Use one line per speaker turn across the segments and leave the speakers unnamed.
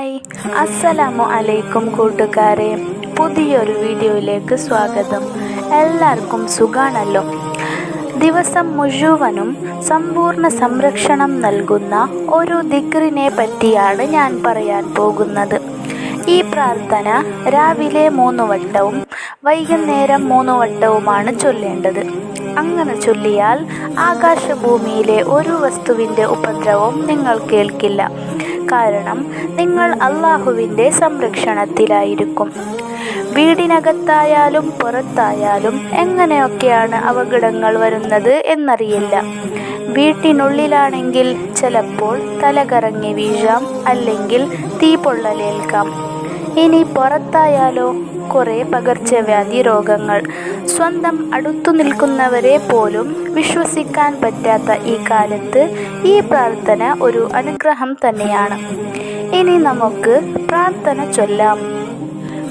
Hi അസ്സലാമു അലൈക്കും കൂട്ടുകാരെ. പുതിയൊരു വീഡിയോയിലേക്ക് സ്വാഗതം. എല്ലാവർക്കും സുഖാണല്ലോ? ദിവസം മുഴുവനും സമ്പൂർണ സംരക്ഷണം നൽകുന്ന ഒരു ദിക്റിനെ പറ്റിയാണ് ഞാൻ പറയാൻ പോകുന്നത്. ഈ പ്രാർത്ഥന രാവിലെ മൂന്ന് വട്ടവും വൈകുന്നേരം മൂന്ന് വട്ടവുമാണ് ചൊല്ലേണ്ടത്. അങ്ങനെ ചൊല്ലിയാൽ ആകാശഭൂമിയിലെ ഒരു വസ്തുവിന്റെ ഉപദ്രവം നിങ്ങൾ കേൾക്കില്ല. കാരണം നിങ്ങൾ അള്ളാഹുവിന്റെ സംരക്ഷണത്തിലായിരിക്കും. വീടിനകത്തായാലും പുറത്തായാലും എങ്ങനെയൊക്കെയാണ് അപകടങ്ങൾ വരുന്നത് എന്നറിയില്ല. വീട്ടിനുള്ളിലാണെങ്കിൽ ചിലപ്പോൾ തലകറങ്ങി വീഴാം അല്ലെങ്കിൽ തീ പൊള്ളലേൽക്കാം. ഇനി പുറത്തായാലോ? കുറേ പകർച്ചവ്യാധി രോഗങ്ങൾ. സ്വന്തം അടുത്തു നിൽക്കുന്നവരെ പോലും വിശ്വസിക്കാൻ പറ്റാത്ത ഈ കാലത്ത് ഈ പ്രാർത്ഥന ഒരു അനുഗ്രഹം തന്നെയാണ്. ഇനി നമുക്ക് പ്രാർത്ഥന ചൊല്ലാം.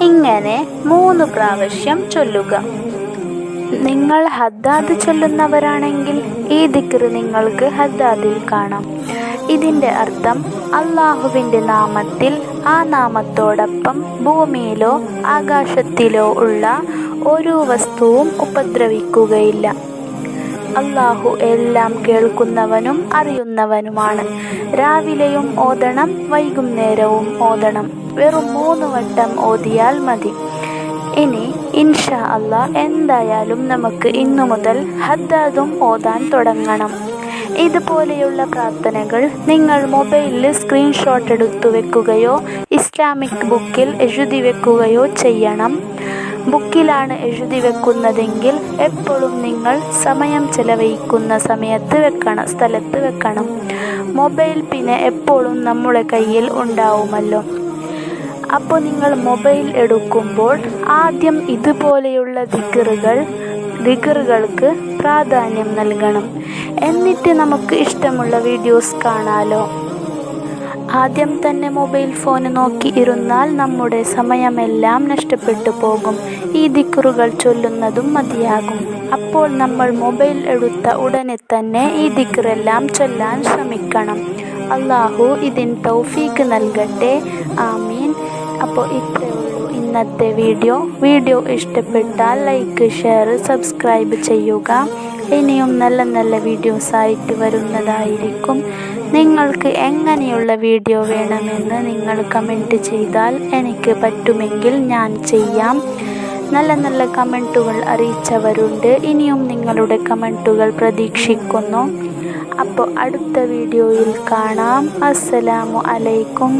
ഇങ്ങനെ മൂന്ന് പ്രാവശ്യം ചൊല്ലുക. നിങ്ങൾ ഹദ്ദാദ് ചൊല്ലുന്നവരാണെങ്കിൽ ഈ ദിക്ർ നിങ്ങൾക്ക് ഹദ്ദാദിൽ കാണാം. ഇതിന്റെ അർത്ഥം അള്ളാഹുവിന്റെ നാമത്തിൽ ആ നാമത്തോടൊപ്പം ഭൂമിയിലോ ആകാശത്തിലോ ഉള്ള ഒരു വസ്തുവും ഉപദ്രവിക്കുകയില്ല. അള്ളാഹു എല്ലാം കേൾക്കുന്നവനും അറിയുന്നവനുമാണ്. രാവിലെയും ഓതണം വൈകുന്നേരവും ഓതണം. വെറും മൂന്ന് വട്ടം ഓതിയാൽ മതി. ഇനി ഇൻഷാ അല്ല എന്തായാലും നമുക്ക് ഇന്നു മുതൽ ഹദ്ദാദും ഓതാൻ തുടങ്ങണം. ഇതുപോലെയുള്ള പ്രാർത്ഥനകൾ നിങ്ങൾ മൊബൈലിൽ സ്ക്രീൻഷോട്ട് എടുത്തു വെക്കുകയോ ഇസ്ലാമിക് ബുക്കിൽ എഴുതി വെക്കുകയോ ചെയ്യണം. ബുക്കിലാണ് എഴുതി വെക്കുന്നതെങ്കിൽ എപ്പോഴും നിങ്ങൾ സമയം ചെലവഴിക്കുന്ന സമയത്ത് വെക്കണം സ്ഥലത്ത് വെക്കണം. മൊബൈൽ പിന്നെ എപ്പോഴും നമ്മുടെ കയ്യിൽ ഉണ്ടാവുമല്ലോ. അപ്പോൾ നിങ്ങൾ മൊബൈൽ എടുക്കുമ്പോൾ ആദ്യം ഇതുപോലെയുള്ള ദിക്കറുകൾ ദിക്കറുകൾക്ക് പ്രാധാന്യം നൽകണം. എന്നിട്ട് നമുക്ക് ഇഷ്ടമുള്ള വീഡിയോസ് കാണാലോ. ആദ്യം തന്നെ മൊബൈൽ ഫോൺ നോക്കി ഇരുന്നാൽ നമ്മുടെ സമയമെല്ലാം നഷ്ടപ്പെട്ടു പോകും. ഈ ദിക്കറുകൾ ചൊല്ലുന്നതും മതിയാകും. അപ്പോൾ നമ്മൾ മൊബൈൽ എടുത്ത ഉടനെ തന്നെ ഈ ദിക്കറെല്ലാം ചൊല്ലാൻ ശ്രമിക്കണം. അള്ളാഹു ഇതിന് തൗഫീക്ക് നൽകട്ടെ. ആമീൻ. അപ്പോൾ ഇത്രയേ ഉള്ളൂ ഇന്നത്തെ വീഡിയോ. വീഡിയോ ഇഷ്ടപ്പെട്ടാൽ ലൈക്ക് ഷെയർ സബ്സ്ക്രൈബ് ചെയ്യുക. ഇനിയും നല്ല നല്ല വീഡിയോസ് ആയിട്ട് വരുന്നതായിരിക്കും. നിങ്ങൾക്ക് എങ്ങനെയുള്ള വീഡിയോ വേണമെന്ന് നിങ്ങൾ കമന്റ് ചെയ്താൽ എനിക്ക് പറ്റുമെങ്കിൽ ഞാൻ ചെയ്യാം. നല്ല നല്ല കമന്റുകൾ അറിയിച്ചവരുണ്ട്. ഇനിയും നിങ്ങളുടെ കമന്റുകൾ പ്രതീക്ഷിക്കുന്നു. അപ്പോൾ അടുത്ത വീഡിയോയിൽ കാണാം. അസ്സലാമു അലൈക്കും.